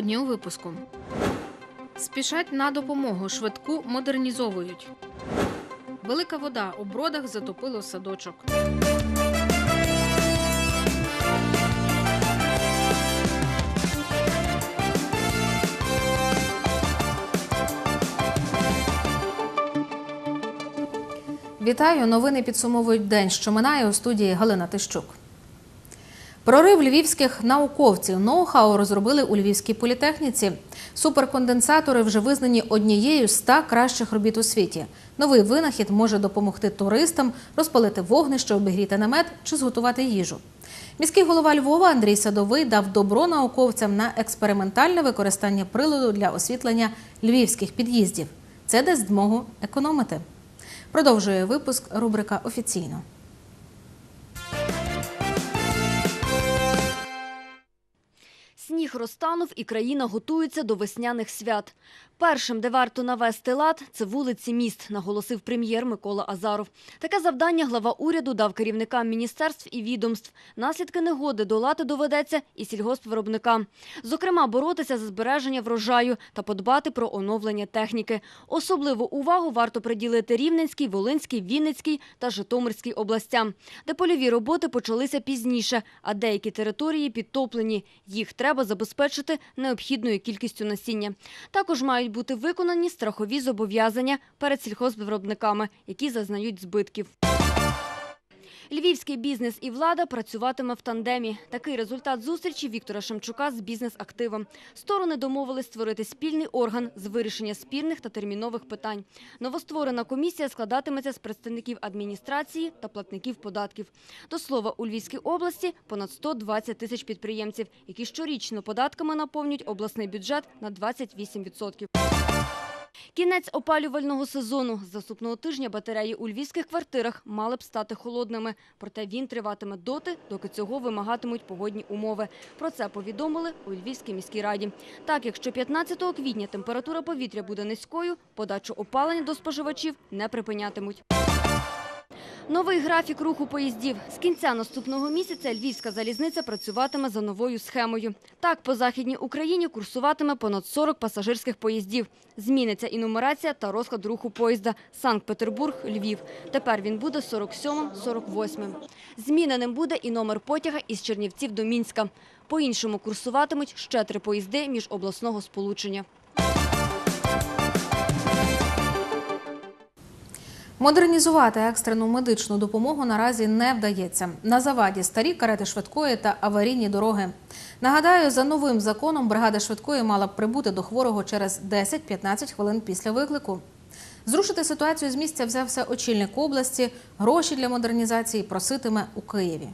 Сьогодні у випуску. Спішать на допомогу, швидку модернізовують. Велика вода у бродах затопило садочок. Вітаю! Новини підсумовують день, що минає у студії Галина Тищук. Прорив львівських науковців ноу-хау розробили у Львівській політехніці. Суперконденсатори вже визнані однією з 100 кращих робіт у світі. Новий винахід може допомогти туристам розпалити вогнище, обігріти намет чи зготувати їжу. Міський голова Львова Андрій Садовий дав добро науковцям на експериментальне використання приладу для освітлення львівських під'їздів. Це дасть змогу економити. Продовжує випуск рубрика Офіційно. Сніг розтанув і країна готується до весняних свят. Першим, де варто навести лад, це вулиці міст, наголосив прем'єр Микола Азаров. Таке завдання глава уряду дав керівникам міністерств і відомств. Наслідки негоди долати доведеться і сільгоспвиробникам. Зокрема, боротися за збереження врожаю та подбати про оновлення техніки. Особливу увагу варто приділити Рівненській, Волинській, Вінницькій та Житомирській областям, де польові роботи почалися пізніше, а деякі території підтоплені. Їх треба забезпечити необхідною кількістю насіння. Також мають бути виконані страхові зобов'язання перед сільхозвиробниками, які зазнають збитків. Львівський бізнес і влада працюватиме в тандемі. Такий результат зустрічі Віктора Шемчука з бізнес-активом. Сторони домовились створити спільний орган з вирішення спірних та термінових питань. Новостворена комісія складатиметься з представників адміністрації та платників податків. До слова, у Львівській області понад 120 тисяч підприємців, які щорічно податками наповнюють обласний бюджет на 28%. Кінець опалювального сезону. З наступного тижня батареї у львівських квартирах мали б стати холодними. Проте він триватиме доти, доки цього вимагатимуть погодні умови. Про це повідомили у Львівській міській раді. Так, якщо 15 квітня температура повітря буде низькою, подачу опалення до споживачів не припинятимуть. Новий графік руху поїздів. З кінця наступного місяця Львівська залізниця працюватиме за новою схемою. Так, по Західній Україні курсуватиме понад 40 пасажирських поїздів. Зміниться і нумерація та розклад руху поїзда Санкт-Петербург, Львів. Тепер він буде 47-48. Зміненим буде і номер потяга із Чернівців до Мінська. По-іншому курсуватимуть ще три поїзди міжобласного сполучення. Модернізувати екстрену медичну допомогу наразі не вдається. На заваді старі карети швидкої та аварійні дороги. Нагадаю, за новим законом бригада швидкої мала б прибути до хворого через 10-15 хвилин після виклику. Зрушити ситуацію з місця взявся очільник області. Гроші для модернізації проситиме у Києві.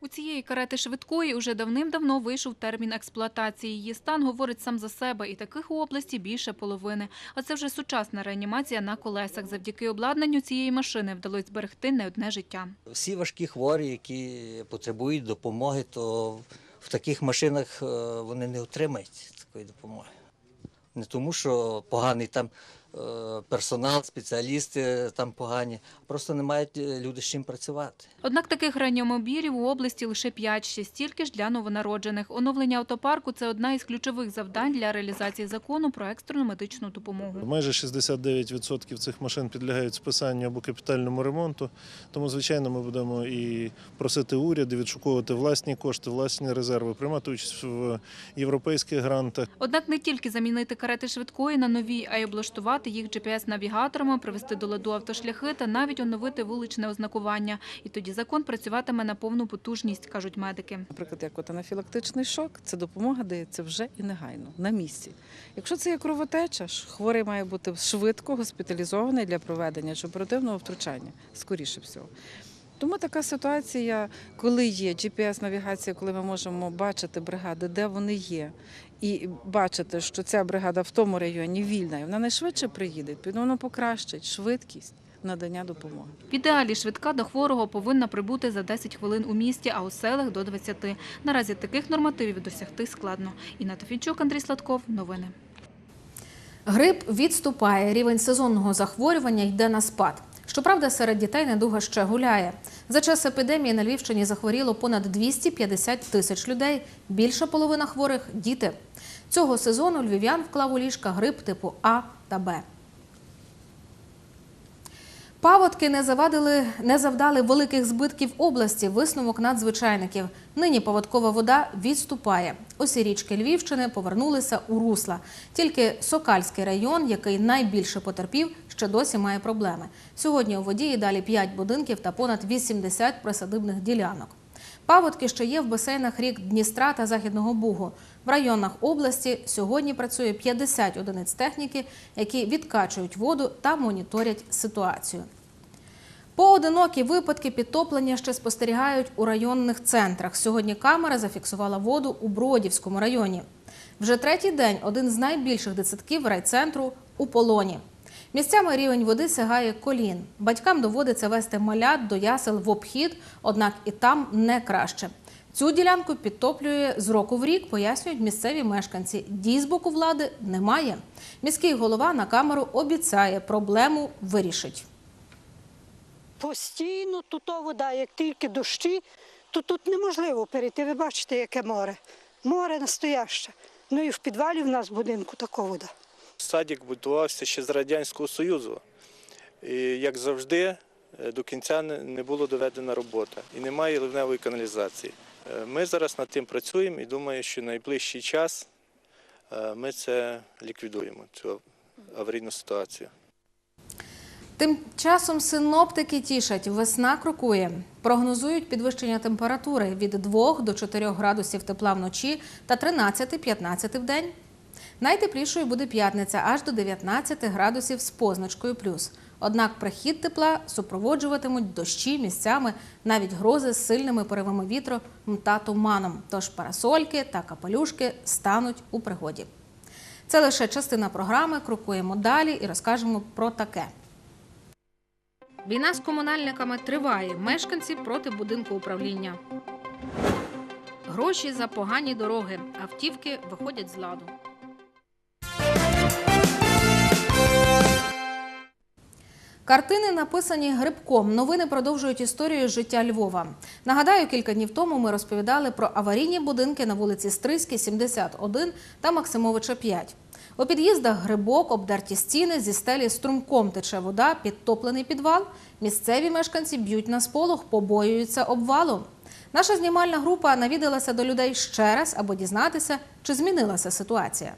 У цієї карети швидкої уже давним-давно вийшов термін експлуатації. Її стан говорить сам за себе, і таких у області більше половини. А це вже сучасна реанімація на колесах. Завдяки обладнанню цієї машини вдалося зберегти не одне життя. Всі важкі хворі, які потребують допомоги, то в таких машинах е, вони не отримають такої допомоги. Не тому, що поганий там персонал, спеціалісти там погані, просто не мають е, люди з чим працювати. Однак таких реанімобілів у області лише 5, ще стільки ж для новонароджених. Оновлення автопарку – це одна із ключових завдань для реалізації закону про екстрену медичну допомогу. Майже 69% цих машин підлягають списанню або капітальному ремонту. Тому, звичайно, ми будемо і просити уряд, і відшуковувати власні кошти, власні резерви, приймати участь в європейських грантах. Однак не тільки замінити карети швидкої на нові, а й облаштувати їх GPS-навігаторами, привести до ладу автошляхи та навіть оновити вуличне ознакування. І тоді закон працюватиме на повну потужність, кажуть медики. Наприклад, як от анафілактичний шок, це допомога дається вже і негайно, на місці. Якщо це є кровотеча, хворий має бути швидко госпіталізований для проведення чи оперативного втручання, скоріше всього. Тому така ситуація, коли є GPS-навігація, коли ми можемо бачити бригади, де вони є, і бачити, що ця бригада в тому районі вільна, і вона найшвидше приїде, відповідно, воно покращить швидкість надання допомоги. В ідеалі швидка до хворого повинна прибути за 10 хвилин у місті, а у селах – до 20. Наразі таких нормативів досягти складно. Інна Тофійчук, Андрій Сладков. Новини. Грип відступає. Рівень сезонного захворювання йде на спад. Щоправда, серед дітей недуга ще гуляє. За час епідемії на Львівщині захворіло понад 250 тисяч людей. Більша половина хворих діти. Цього сезону львів'ян вклав у ліжка грип типу А та Б. Паводки не завадили, не завдали великих збитків області. Висновок надзвичайників. Нині паводкова вода відступає. Усі річки Львівщини повернулися у русла. Тільки Сокальський район, який найбільше потерпів, ще досі має проблеми. Сьогодні у воді і далі 5 будинків та понад 80 присадибних ділянок. Паводки ще є в басейнах рік Дністра та Західного Бугу. В районах області сьогодні працює 50 одиниць техніки, які відкачують воду та моніторять ситуацію. Поодинокі випадки підтоплення ще спостерігають у районних центрах. Сьогодні камера зафіксувала воду у Бродівському районі. Вже третій день один з найбільших дитсадків райцентру у полоні. Місцями рівень води сягає колін. Батькам доводиться вести малят до ясел в обхід, однак і там не краще. Цю ділянку підтоплює з року в рік, пояснюють місцеві мешканці. Дій з боку влади немає. Міський голова на камеру обіцяє, проблему вирішить. Постійно тут вода, як тільки дощі, то тут неможливо перейти. Ви бачите, яке море. Море настояще. Ну і в підвалі в нас будинку така вода. Садик будувався ще з Радянського Союзу. І, як завжди, е, до кінця не було доведена робота і немає ливневої каналізації. Е, Ми зараз над тим працюємо і думаю, що найближчий час е, ми це ліквідуємо, цю аварійну ситуацію. Тим часом синоптики тішать, весна крокує. Прогнозують підвищення температури від 2 до 4 градусів тепла вночі та 13-15 в день. Найтеплішою буде п'ятниця аж до 19 градусів з позначкою плюс. Однак прихід тепла супроводжуватимуть дощі місцями, навіть грози з сильними поривами вітру та туманом. Тож парасольки та капелюшки стануть у пригоді. Це лише частина програми. Крокуємо далі і розкажемо про таке. Війна з комунальниками триває. Мешканці проти будинку управління. Гроші за погані дороги. Автівки виходять з ладу. Картини написані грибком. Новини продовжують історію життя Львова. Нагадаю, кілька днів тому ми розповідали про аварійні будинки на вулиці Стрийській, 71 та Максимовича 5. У під'їздах грибок, обдерті стіни, зі стелі струмком тече вода, підтоплений підвал. Місцеві мешканці б'ють на сполох, побоюються обвалу. Наша знімальна група навідалася до людей ще раз, аби дізнатися, чи змінилася ситуація.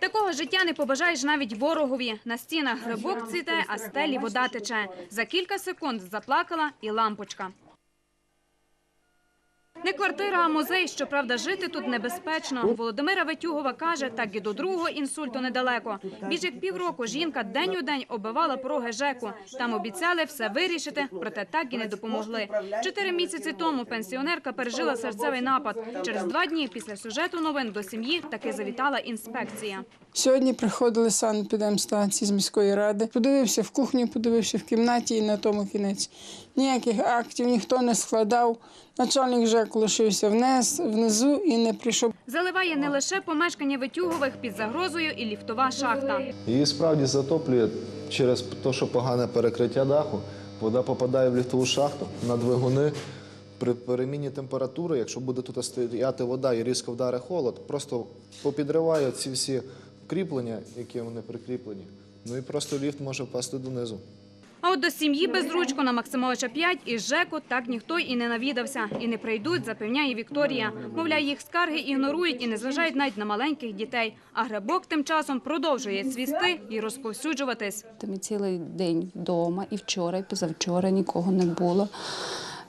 Такого життя не побажаєш навіть ворогові. На стінах грибок цвіте, а стелі вода тече. За кілька секунд заплакала і лампочка. Не квартира, а музей. Щоправда, жити тут небезпечно. Володимира Ветюгова каже, так і до другого інсульту недалеко. Більш як півроку жінка день у день оббивала пороги ЖЕКу. Там обіцяли все вирішити, проте так і не допомогли. Чотири місяці тому пенсіонерка пережила серцевий напад. Через два дні після сюжету новин до сім'ї таки завітала інспекція. Сьогодні приходили санепідемстанції з міської ради. Подивився в кухню, подивився в кімнаті і на тому кінець. Ніяких актів ніхто не складав. Начальник ЖЕКу лишився вниз, внизу і не прийшов. Заливає не лише помешкання Витюгових під загрозою і ліфтова шахта. Її справді затоплює через те, що погане перекриття даху. Вода попадає в ліфтову шахту на двигуни. При переміні температури, якщо буде тут стояти вода і різко вдаре холод, просто попідриває ці всі кріплення, які вони прикріплені. Ну і просто ліфт може впасти донизу. А от до сім'ї Безручко на Максимовича 5 із ЖЕКу так ніхто і не навідався. І не прийдуть, запевняє Вікторія. Мовляє, їх скарги ігнорують і не зважають навіть на маленьких дітей. А грибок тим часом продовжує цвісти і розповсюджуватись. Ми цілий день вдома, і вчора, і позавчора нікого не було.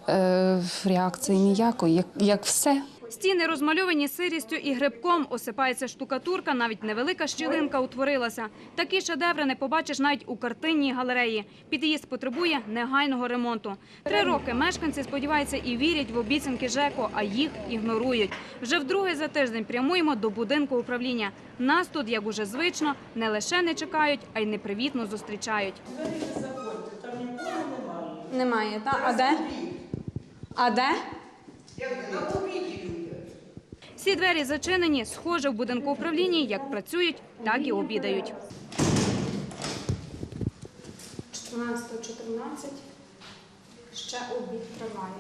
Е, реакції ніякої, як, як все. Стіни розмальовані сирістю і грибком, осипається штукатурка, навіть невелика щілинка утворилася. Такі шедеври не побачиш навіть у картинній галереї. Під'їзд потребує негайного ремонту. Три роки мешканці сподіваються і вірять в обіцянки ЖЕКу, а їх ігнорують. Вже вдруге за тиждень прямуємо до будинку управління. Нас тут, як уже звично, не лише не чекають, а й непривітно зустрічають. Немає, та? А де? А де? Всі двері зачинені. Схоже, в будинку управління як працюють, так і обідають. 14-14 ще обід триває.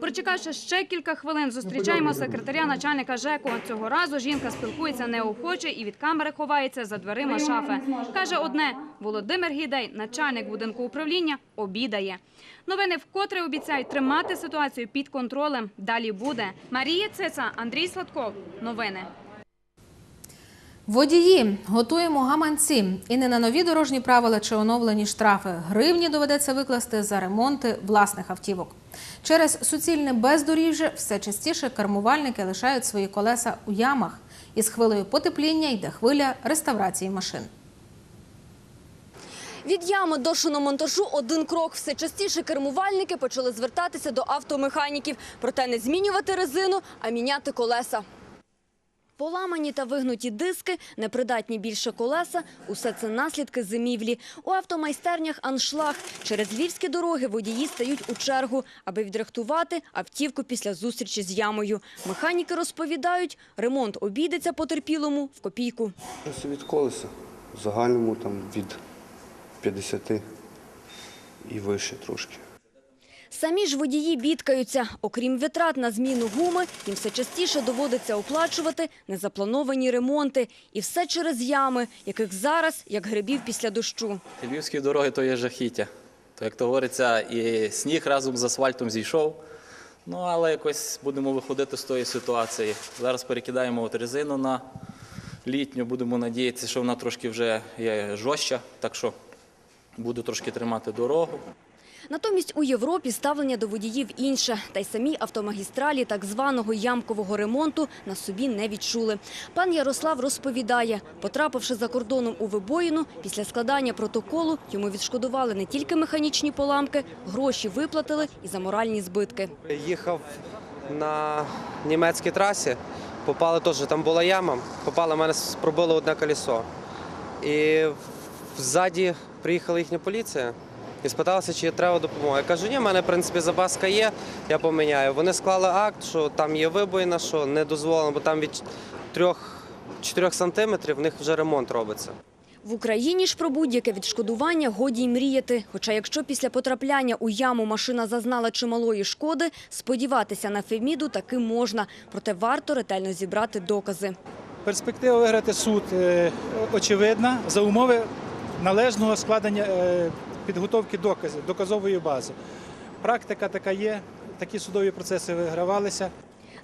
Прочекавши ще кілька хвилин, зустрічаємо секретаря начальника ЖЕКу. Цього разу жінка спілкується неохоче і від камери ховається за дверима шафи. Каже одне – Володимир Гідей, начальник будинку управління, обідає. Новини вкотре обіцяють тримати ситуацію під контролем. Далі буде. Марія Цица, Андрій Сладков. Новини. Водії готуємо гаманці і не на нові дорожні правила чи оновлені штрафи. Гривні доведеться викласти за ремонти власних автівок. Через суцільне бездоріжжя все частіше кермувальники лишають свої колеса у ямах. Із хвилею потепління йде хвиля реставрації машин. Від ями до шиномонтажу один крок. Все частіше кермувальники почали звертатися до автомеханіків. Проте не змінювати резину, а міняти колеса. Поламані та вигнуті диски, непридатні більше колеса – усе це наслідки зимівлі. У автомайстернях аншлаг. Через львівські дороги водії стають у чергу, аби відрихтувати автівку після зустрічі з ямою. Механіки розповідають, ремонт обійдеться потерпілому в копійку. Ось від колеса. В загальному там від 50 і вище трошки. Самі ж водії бідкаються. Окрім витрат на зміну гуми, їм все частіше доводиться оплачувати незаплановані ремонти. І все через ями, яких зараз, як грибів після дощу. Львівські дороги то є жахіття. То, як то говориться, і сніг разом з асфальтом зійшов. Ну, але якось будемо виходити з тої ситуації. Зараз перекидаємо от резину на літню, будемо надіятися, що вона трошки вже є жорстча, так що буду трошки тримати дорогу. Натомість у Європі ставлення до водіїв інше. Та й самі автомагістралі так званого ямкового ремонту на собі не відчули. Пан Ярослав розповідає, потрапивши за кордоном у вибоїну, після складання протоколу йому відшкодували не тільки механічні поламки, гроші виплатили і за моральні збитки. Їхав на німецькій трасі, попали теж, там була яма, попало, мене пробило одне колесо. І ззаді приїхала їхня поліція і спиталася, чи треба допомога. Я кажу, ні, в мене, в принципі, запаска є, я поміняю. Вони склали акт, що там є вибоїна, що не дозволено, бо там від 3-4 сантиметрів в них вже ремонт робиться. В Україні ж про будь-яке відшкодування годі й мріяти. Хоча якщо після потрапляння у яму машина зазнала чималої шкоди, сподіватися на Феміду таки можна. Проте варто ретельно зібрати докази. Перспектива виграти суд е, очевидна за умови належного складення е, підготовки доказів, доказової бази. Практика така є, такі судові процеси вигравалися.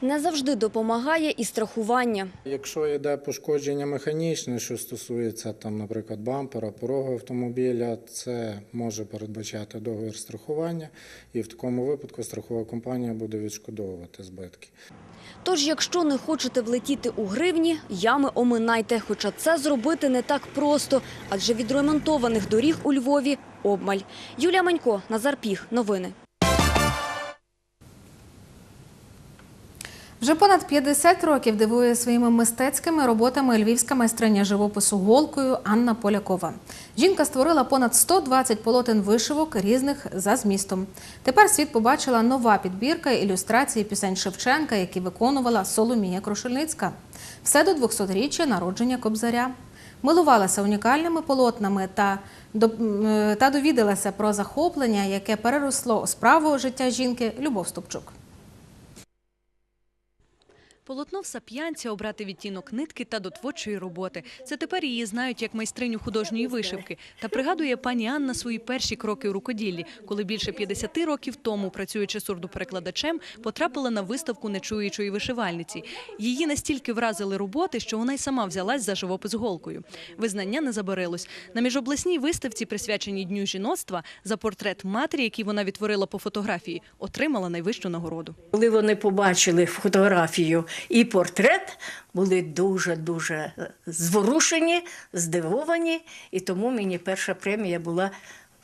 Не завжди допомагає і страхування. Якщо йде пошкодження механічне, що стосується там, наприклад, бампера, порогу автомобіля, це може передбачати договір страхування, і в такому випадку страхова компанія буде відшкодовувати збитки. Тож, якщо не хочете влетіти у гривні, ями оминайте. Хоча це зробити не так просто, адже відремонтованих доріг у Львові обмаль. Юлія Манько, Назар Піх. Новини. Вже понад 50 років дивує своїми мистецькими роботами львівська майстриня живопису голкою Анна Полякова. Жінка створила понад 120 полотен вишивок різних за змістом. Тепер світ побачила нова підбірка ілюстрації пісень Шевченка, які виконувала Соломія Крушельницька. Все до 200-річчя народження Кобзаря. Милувалася унікальними полотнами та, до- та довідалася про захоплення, яке переросло у справу життя жінки Любов Ступчук. Полотно в сап'янці обрати відтінок нитки та до творчої роботи. Це тепер її знають як майстриню художньої вишивки. Та пригадує пані Анна свої перші кроки у рукоділлі, коли більше 50 років тому, працюючи сурдоперекладачем, потрапила на виставку нечуючої вишивальниці. Її настільки вразили роботи, що вона й сама взялась за живопис голкою. Визнання не забарилось. На міжобласній виставці, присвяченій Дню жіноцтва, за портрет матері, який вона відтворила по фотографії, отримала найвищу нагороду. Коли вони побачили фотографію і портрет, були дуже-дуже зворушені, здивовані, і тому мені перша премія була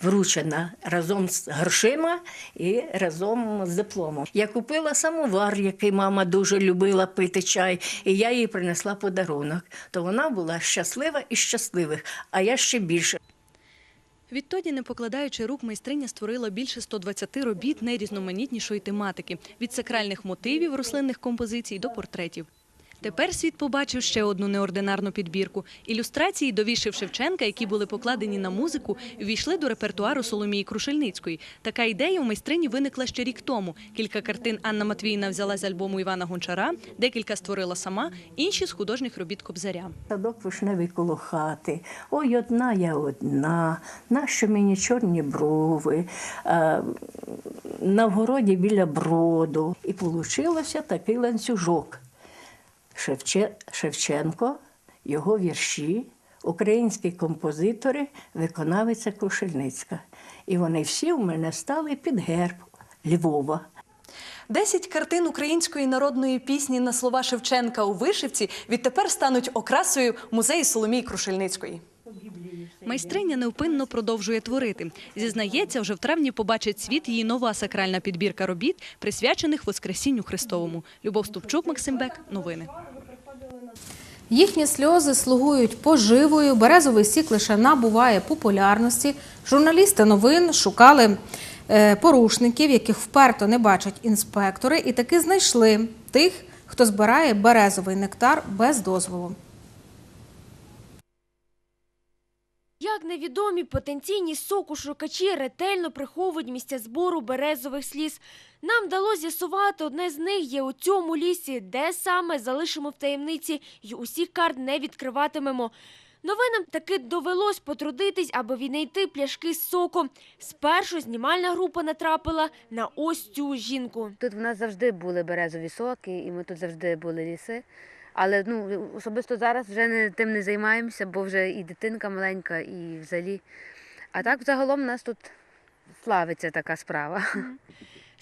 вручена разом з грошима і разом з дипломом. Я купила самовар, який мама дуже любила пити чай, і я їй принесла подарунок. То вона була щаслива і щасливих, а я ще більше. Відтоді, не покладаючи рук, майстриня створила більше 120 робіт найрізноманітнішої тематики – від сакральних мотивів рослинних композицій до портретів. Тепер світ побачив ще одну неординарну підбірку. Ілюстрації до віршів Шевченка, які були покладені на музику, увійшли до репертуару Соломії Крушельницької. Така ідея у майстрині виникла ще рік тому. Кілька картин Анна Матвіївна взяла з альбому Івана Гончара, декілька створила сама, інші з художніх робіт Кобзаря. Садок вишневий коло хати. Ой, одна я одна, нащо мені чорні брови, на вгороді біля броду. І получилося такий ланцюжок. Шевче... Шевченко, його вірші, українські композитори, виконавиця Крушельницька. І вони всі в мене стали під герб Львова. Десять картин української народної пісні на слова Шевченка у вишивці відтепер стануть окрасою музею Соломії Крушельницької. Майстриня невпинно продовжує творити. Зізнається, вже в травні побачить світ її нова сакральна підбірка робіт, присвячених Воскресінню Христовому. Любов Ступчук, Максим Бек. Новини. Їхні сльози слугують поживою, березовий сік лише набуває популярності. Журналісти новин шукали е, порушників, яких вперто не бачать інспектори, і таки знайшли тих, хто збирає березовий нектар без дозволу. Як невідомі потенційні сокушукачі ретельно приховують місця збору березових сліз. Нам вдалося з'ясувати, одне з них є у цьому лісі, де саме залишимо в таємниці і усіх карт не відкриватимемо. Новинам таки довелось потрудитись, аби віднайти пляшки з соком. Спершу знімальна група натрапила на ось цю жінку. Тут в нас завжди були березові соки, і ми тут завжди були ліси. Але ну, особисто зараз вже не, тим не займаємося, бо вже і дитинка маленька, і взагалі. А так загалом у нас тут славиться така справа.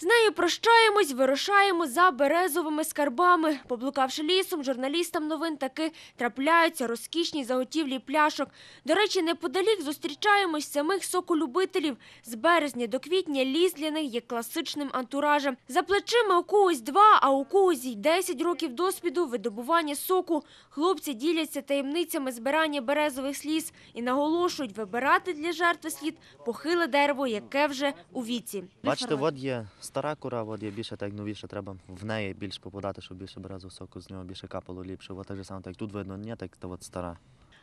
З нею прощаємось, вирушаємо за березовими скарбами. Поблукавши лісом, журналістам новин таки трапляються розкішні заготівлі пляшок. До речі, неподалік зустрічаємось самих соколюбителів. З березня до квітня ліс для них є класичним антуражем. За плечима у когось два, а у когось й 10 років досвіду видобування соку. Хлопці діляться таємницями збирання березових сліз і наголошують, вибирати для жертви слід похиле дерево, яке вже у віці. Бачите, от є стара кора, от є більше так новіше, треба в неї більше попадати, щоб більше березу соку з нього більше капало ліпше. От так же саме, так тут видно, ні, так та от стара.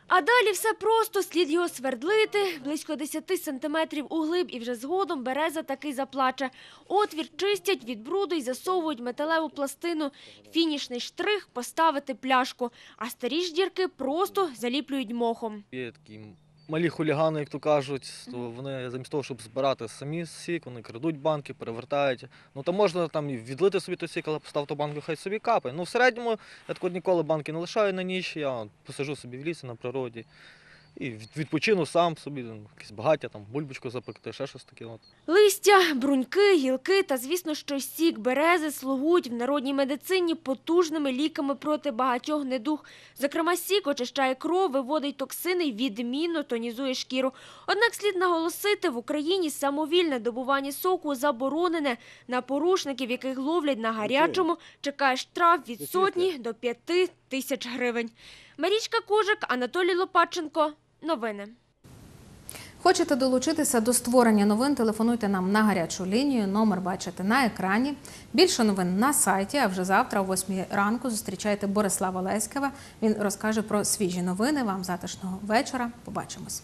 А далі все просто, слід його свердлити, близько 10 сантиметрів углиб, і вже згодом береза таки заплаче. Отвір чистять від бруду і засовують металеву пластину. Фінішний штрих – поставити пляшку, а старі ж дірки просто заліплюють мохом. Є такі малі хулігани, як то кажуть, то вони замість того, щоб збирати самі сік, вони крадуть банки, перевертають. Ну то можна там і відлити собі той сік, але поставити банку, хай собі капає. Ну в середньому я так от ніколи банки не лишаю на ніч, я посижу собі в лісі на природі. І відпочину сам собі, якісь багаття, там, бульбочку запекти, ще щось таке. Листя, бруньки, гілки та, звісно, що сік берези слугують в народній медицині потужними ліками проти багатьох недуг. Зокрема, сік очищає кров, виводить токсини, відмінно тонізує шкіру. Однак слід наголосити, в Україні самовільне добування соку заборонене. На порушників, яких ловлять на гарячому, чекає штраф від сотні до п'яти тисяч гривень. Марічка Кужик, Анатолій Лопаченко. Новини. Хочете долучитися до створення новин? Телефонуйте нам на гарячу лінію. Номер бачите на екрані. Більше новин на сайті. А вже завтра, о 8 ранку, зустрічайте Борислава Леськева. Він розкаже про свіжі новини. Вам затишного вечора. Побачимось.